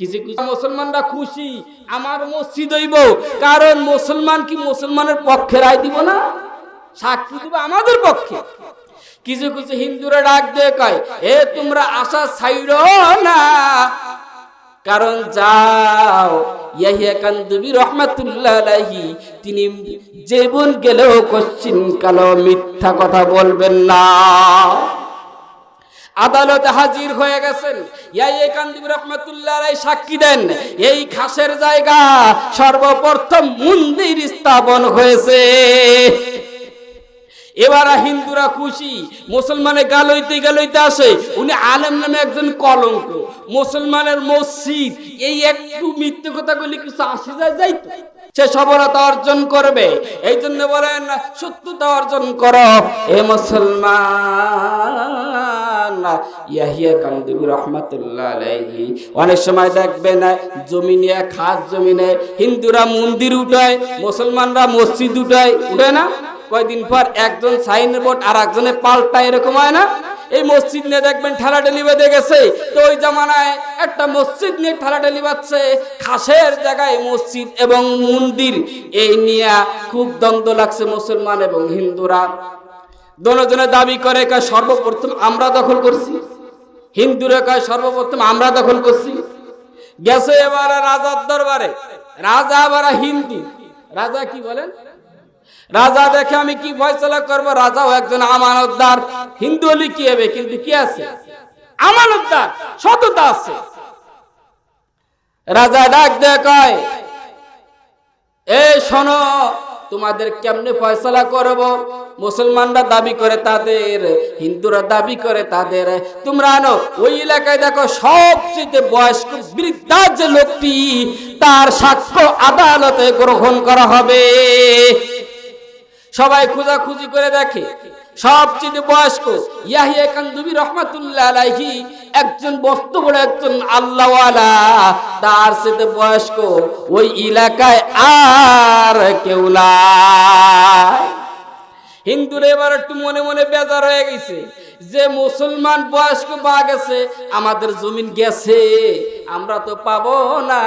কিছু কিছু মুসলমানরা খুশি, আমার মসজিদ হইব। কারণ মুসলমান কি মুসলমানের পক্ষে রায় দিব না? সাক্ষী দিব আমাদের পক্ষে। কিছু কিছু হিন্দুরা ডাক দিয়ে, কয়, এ, তোমরা আশা ছাইর না। কারণ যাও তিনি জীবন গেলেও কশ্চিন কালো মিথ্যা কথা বলবেন না। আদালতে হাজির হয়ে গেছেন। ইয়াহিয়া কান্দুবি রহমাতুল্লাহ সাক্ষী দেন। এই খাসের জায়গা সর্বপ্রথম মন্দির স্থাপন হয়েছে। এবার হিন্দুরা খুশি মুসলমানে গালইতে গালইতে আসে, উনি আলেম নামে একজন কলঙ্ক। মুসলমানের মসজিদ, এই একটু মিথ্যে কথাগুলি কিছু আসে যায় যাইতো সে সফলতা অর্জন করবে। এই জন্য বলেন, সত্যতা অর্জন করো, এ মুসলমান। ইয়াহিয়া রহমাতুল্লাহ আলাইহি। অনেক সময় দেখবেন জমিনে খাস জমিনে হিন্দুরা মন্দির উঠায়, মুসলমানরা মসজিদ উঠায়, উঠে না? পর একজন সাইন বোর্ড আর একজনে পাল্টা এরকম হয় না? এই মসজিদ নিয়ে দেখবেন ঠেলাঠেলি বেঁধে গেছে। তো ওই জামানায় একটা মসজিদ নিয়ে ঠেলাঠেলি বাজছে খাসের জায়গায় মসজিদ এবং মন্দির। এই নিয়ে খুব দ্বন্দ্ব লাগছে মুসলমান এবং হিন্দুরা। দোনোজনে দাবি করে কয়, সর্বপ্রথম আমরা দখল করছি। হিন্দুরা কয়, সর্বপ্রথম আমরা দখল করছি। গেছে এবার রাজার দরবারে। রাজা আবার হিন্দু। রাজা কি বলেন? রাজা দেখে আমি কি ফয়সলা করব? রাজাও একজন আমানতদার। হিন্দু হলে কি হবে? কিন্তু কি আছে? আমানতদার, সততা আছে। রাজা ডাক দে কয়, এ শোনো তোমাদের কেমনে ফয়সলা করব? মুসলমানরা দাবি করে তাদের, হিন্দুরা দাবি করে তাদের। তোমরা আনো, ওই এলাকায় দেখো সবচেয়ে বয়স্ক বৃদ্ধা যে লোকটি, তার সাক্ষ্য আদালতে গ্রহণ করা হবে। সবাই খোঁজাখুঁজি করে দেখে। সবচেয়ে বয়স্ক ইয়াহিয়া কান্দুবি রহমাতুল্লাহ আলাইহি, একজন বস্তু বড় একজন আল্লাহওয়ালা। তার সাথে বয়স্ক, ওই এলাকায় আর কেউ নাই। হিন্দুরা এবার একটু মনে মনে বেজার হয়ে গেছে যে মুসলমান বয়স্ক পাওয়া গেছে আমাদের জমিন গেছে। আমরা তো পাবো না।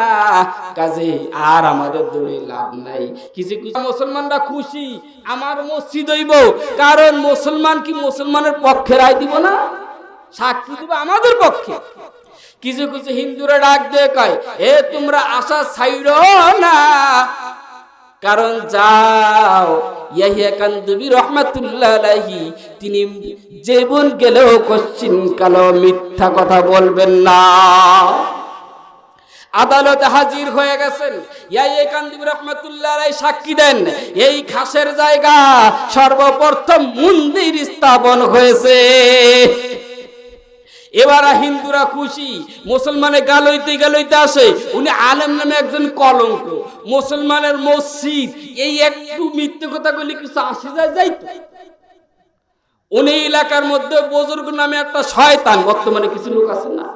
কাজে আর আমাদের দৌড়ে লাভ নাই। কিছু কিছু মুসলমানরা খুশি, আমার মসজিদ হইব। কারণ মুসলমান কি মুসলমানের পক্ষে রায় দিব না? সাক্ষী দিব আমাদের পক্ষে। কিছু কিছু হিন্দুরা ডাক দিয়ে কয়, এ, তোমরা আশা ছাইর না। কারণ যাও তিনি জীবন গেলেও কশ্চিন কালো মিথ্যা কথা বলবেন না। আদালতে হাজির হয়ে গেছেন। রহমাতুল্লাহ সাক্ষী দেন, এই খাসের জায়গা সর্বপ্রথম মন্দির স্থাপন হয়েছে। এবার হিন্দুরা খুশি, মুসলমানে গালইতে গালইতে আসে, উনি আলেম নামে একজন কলঙ্ক। মুসলমানের মসজিদ, এই একটু মিথ্যে কথাগুলি কিছু আসে যায় যাইতো উনি এলাকার মধ্যে বুজুর্গ নামে একটা শয়তান, বর্তমানে কিছু লোক আছে না?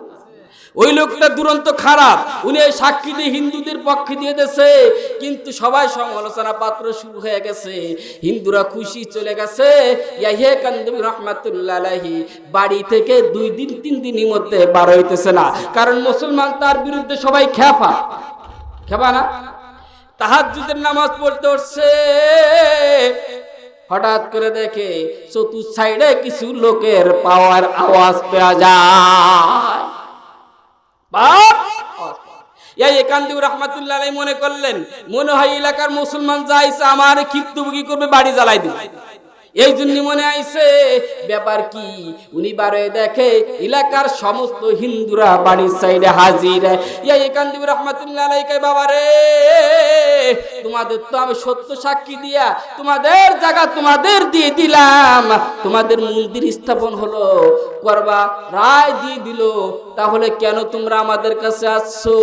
ওই লোকটা দুরন্ত খারাপ। উনি এই সাক্ষী দিয়ে হিন্দুদের পক্ষে দিয়ে দেছে কিন্তু সবাই সমালোচনা পাত্র শুরু হয়ে গেছে। হিন্দুরা খুশি চলে গেছে। রহমাতুল্লাহ বাড়ি থেকে দুই দিন, তিন দিনের মধ্যে বার হইতেছে না। কারণ মুসলমান তার বিরুদ্ধে সবাই খেপা। খেপা না? তাহাজ্জুদের নামাজ পড়তে উঠছে। হঠাৎ করে দেখে চতুর্থ সাইডে কিছু লোকের পাওয়ার আওয়াজ পাওয়া যায়। এই একান্তিউর রহমাতুল্লাহ আলাই মনে করলেন, মনে হয় এলাকার মুসলমান যাইছে আমার ক্ষিপ্তভোগী করবে, বাড়ি জ্বালাই দিবে। এই জন্য মনে আইছে, ব্যাপার কি? উনি বারে দেখে এলাকার সমস্ত হিন্দুরা বাড়ির সাইডে হাজির। এই একান্তিউর রহমাতুল্লাহ রে তোমাদের তো আমি সত্য সাক্ষী দিয়া তোমাদের জায়গা তোমাদের দিয়ে দিলাম। তোমাদের মন্দির স্থাপন হলো, করবা, রায় দিয়ে দিল। তাহলে কেন তোমরা আমাদের কাছে আসছো?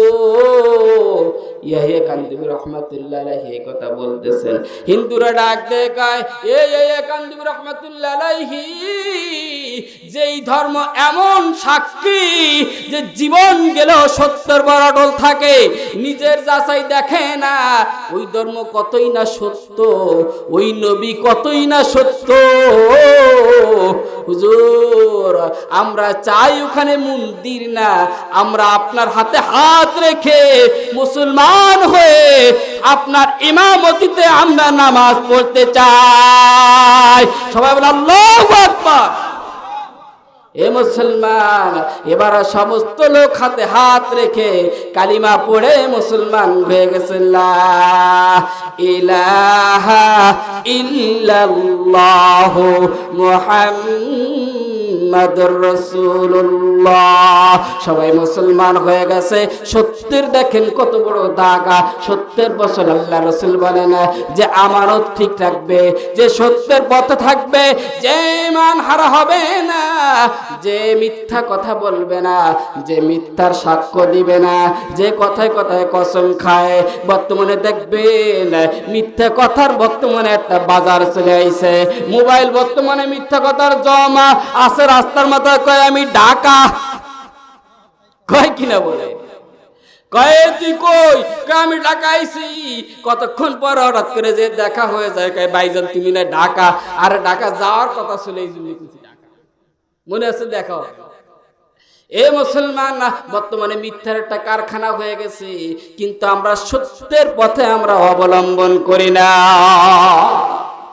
ইয়াহিয়া কান্দিবি রহমাতুল্লাহ কথা বলতেছেন। হিন্দুরা ডাক দেয়, কয়, এই এই কান্দুবি রহমাতুল্লাহ যেই ধর্ম এমন সাক্ষী যে জীবন বরাডল থাকে, নিজের যাচাই দেখে না, ওই ধর্ম কতই না সত্য, ওই নবী কতই না সত্য। হুজুর, আমরা চাই ওখানে মন্দির না, আমরা আপনার হাতে হাত রেখে মুসলমান হয়ে আপনার ইমামতিতে আমরা নামাজ পড়তে চাই। সবাই বলে, আল্লাহু আকবার। এ মুসলমান, এবার সমস্ত লোক হাতে হাত রেখে কালিমা পড়ে মুসলমান হয়ে গেছে। ইলাহা ইল্লাল্লাহু মুহাম্মাদুর রাসূলুল্লাহ। সবাই মুসলমান হয়ে গেছে। সত্যের দেখেন কত বড় দাগা। সত্যের বছর আল্লাহ রসুল বলেন যে, আমানত ঠিক রাখবে যে সত্যের পথে থাকবে, যে মান হারা হবে না, যে মিথ্যা কথা বলবে না, যে মিথ্যার সাক্ষ্য দিবে না, যে কথায় কথায় কসম খায়। বর্তমানে দেখবেন, মিথ্যা কথার বর্তমানে একটা বাজার চলে আইছে। মোবাইল বর্তমানে মিথ্যা কথার জমা। আছে রাস্তার মাথায় কয়, আমি ঢাকা। কয় কিনা বলে? মনে আছে দেখা এ মুসলমান, বর্তমানে মিথ্যার একটা কারখানা হয়ে গেছে, কিন্তু আমরা সত্যের পথে আমরা অবলম্বন করি না।